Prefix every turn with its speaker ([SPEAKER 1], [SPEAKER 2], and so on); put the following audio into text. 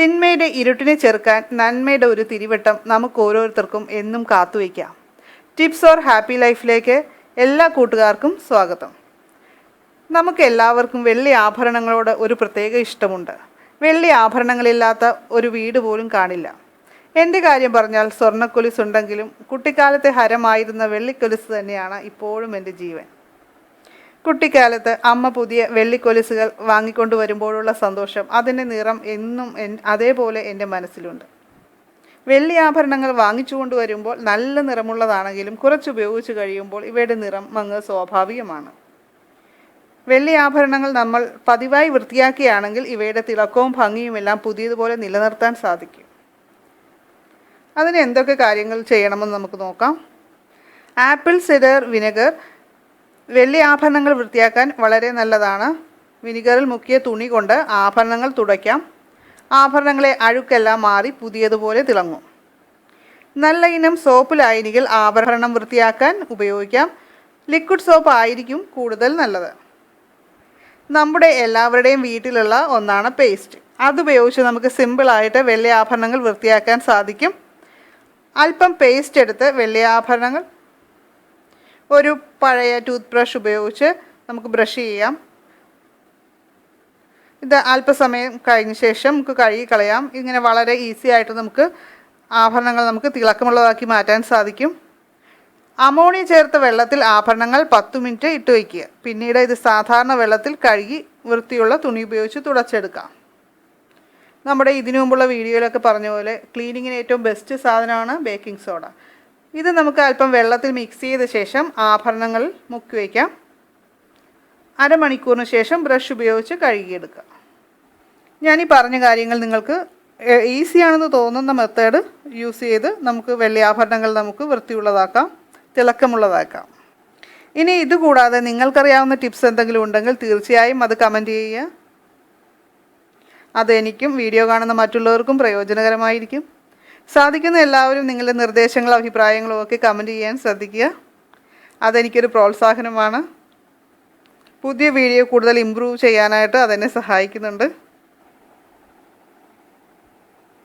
[SPEAKER 1] തിന്മയുടെ ഇരുട്ടിനെ ചെറുക്കാൻ നന്മയുടെ ഒരു തിരിവട്ടം നമുക്ക് ഓരോരുത്തർക്കും എന്നും കാത്തുവയ്ക്കാം. ടിപ്സ് ഓർ ഹാപ്പി ലൈഫിലേക്ക് എല്ലാ കൂട്ടുകാർക്കും സ്വാഗതം. നമുക്ക് എല്ലാവർക്കും വെള്ളി ആഭരണങ്ങളോട് ഒരു പ്രത്യേക ഇഷ്ടമുണ്ട്. വെള്ളി ആഭരണങ്ങളില്ലാത്ത ഒരു വീട് പോലും കാണില്ല. എന്റെ കാര്യം പറഞ്ഞാൽ സ്വർണക്കൊലിസ് ഉണ്ടെങ്കിലും കുട്ടിക്കാലത്തെ ഹരമായിരുന്ന വെള്ളിക്കൊലിസ് തന്നെയാണ് ഇപ്പോഴും എന്റെ ജീവൻ. കുട്ടിക്കാലത്ത് അമ്മ പുതിയ വെള്ളിക്കൊലിസുകൾ വാങ്ങിക്കൊണ്ട് വരുമ്പോഴുള്ള സന്തോഷം അതിന്റെ നിറം എന്നും അതേപോലെ എന്റെ മനസ്സിലുണ്ട്. വെള്ളി ആഭരണങ്ങൾ വാങ്ങിച്ചു കൊണ്ടുവരുമ്പോൾ നല്ല നിറമുള്ളതാണെങ്കിലും കുറച്ച് ഉപയോഗിച്ച് കഴിയുമ്പോൾ ഇവയുടെ നിറം മങ്ങ് സ്വാഭാവികമാണ്. വെള്ളി ആഭരണങ്ങൾ നമ്മൾ പതിവായി വൃത്തിയാക്കിയാണെങ്കിൽ ഇവയുടെ തിളക്കവും ഭംഗിയുമെല്ലാം പുതിയതുപോലെ നിലനിർത്താൻ സാധിക്കും. അതിന് എന്തൊക്കെ കാര്യങ്ങൾ ചെയ്യണമെന്ന് നമുക്ക് നോക്കാം. ആപ്പിൾ സിഡർ വിനെഗർ വെള്ളി ആഭരണങ്ങൾ വൃത്തിയാക്കാൻ വളരെ നല്ലതാണ്. വിനിഗറിൽ മുക്കിയ തുണി കൊണ്ട് ആഭരണങ്ങൾ തുടയ്ക്കാം. ആഭരണങ്ങളെ അഴുക്കെല്ലാം മാറി പുതിയതുപോലെ തിളങ്ങും. നല്ല ഇനം സോപ്പ് ലായനികൾ ആഭരണം വൃത്തിയാക്കാൻ ഉപയോഗിക്കാം. ലിക്വിഡ് സോപ്പ് ആയിരിക്കും കൂടുതൽ നല്ലത്. നമ്മുടെ എല്ലാവരുടെയും വീട്ടിലുള്ള ഒന്നാണ് പേസ്റ്റ്. അതുപയോഗിച്ച് നമുക്ക് സിമ്പിളായിട്ട് വെള്ളി ആഭരണങ്ങൾ വൃത്തിയാക്കാൻ സാധിക്കും. അല്പം പേസ്റ്റ് എടുത്ത് വെള്ളി ആഭരണങ്ങൾ ഒരു പഴയ ടൂത്ത് ബ്രഷ് ഉപയോഗിച്ച് നമുക്ക് ബ്രഷ് ചെയ്യാം. ഇത് അല്പസമയം കഴിഞ്ഞ ശേഷം നമുക്ക് കഴുകി കളയാം. ഇങ്ങനെ വളരെ ഈസി ആയിട്ട് നമുക്ക് ആഭരണങ്ങൾ നമുക്ക് തിളക്കമുള്ളതാക്കി മാറ്റാൻ സാധിക്കും. അമോണിയ ചേർത്ത വെള്ളത്തിൽ ആഭരണങ്ങൾ പത്ത് മിനിറ്റ് ഇട്ട് വയ്ക്കുക. പിന്നീട് ഇത് സാധാരണ വെള്ളത്തിൽ കഴുകി വൃത്തിയുള്ള തുണി ഉപയോഗിച്ച് തുടച്ചെടുക്കാം. നമ്മുടെ ഇതിനു മുമ്പുള്ള വീഡിയോയിലൊക്കെ പറഞ്ഞ പോലെ ക്ലീനിങ്ങിന് ഏറ്റവും ബെസ്റ്റ് സാധനമാണ് ബേക്കിംഗ് സോഡ ഇത് നമുക്ക് അല്പം വെള്ളത്തിൽ മിക്സ് ചെയ്ത ശേഷം ആഭരണങ്ങൾ മുക്കി വയ്ക്കാം. അരമണിക്കൂറിന് ശേഷം ബ്രഷ് ഉപയോഗിച്ച് കഴുകിയെടുക്കുക ഈ പറഞ്ഞ കാര്യങ്ങൾ നിങ്ങൾക്ക് ഈസിയാണെന്ന് തോന്നുന്ന മെത്തേഡ് യൂസ് ചെയ്ത് നമുക്ക് വെള്ളി ആഭരണങ്ങൾ നമുക്ക് വൃത്തിയുള്ളതാക്കാം തിളക്കമുള്ളതാക്കാം. ഇനി ഇതുകൂടാതെ നിങ്ങൾക്കറിയാവുന്ന ടിപ്സ് എന്തെങ്കിലും ഉണ്ടെങ്കിൽ തീർച്ചയായും അത് കമന്റ് ചെയ്യുക. അതെനിക്കും വീഡിയോ കാണുന്ന മറ്റുള്ളവർക്കും പ്രയോജനകരമായിരിക്കും. സാധിക്കുന്ന എല്ലാവരും നിങ്ങളുടെ നിർദ്ദേശങ്ങളും അഭിപ്രായങ്ങളും ഒക്കെ കമന്റ് ചെയ്യാൻ ശ്രദ്ധിക്കുക. അതെനിക്കൊരു പ്രോത്സാഹനമാണ്. പുതിയ വീഡിയോ കൂടുതൽ ഇമ്പ്രൂവ് ചെയ്യാനായിട്ട് അതെന്നെ സഹായിക്കുന്നുണ്ട്.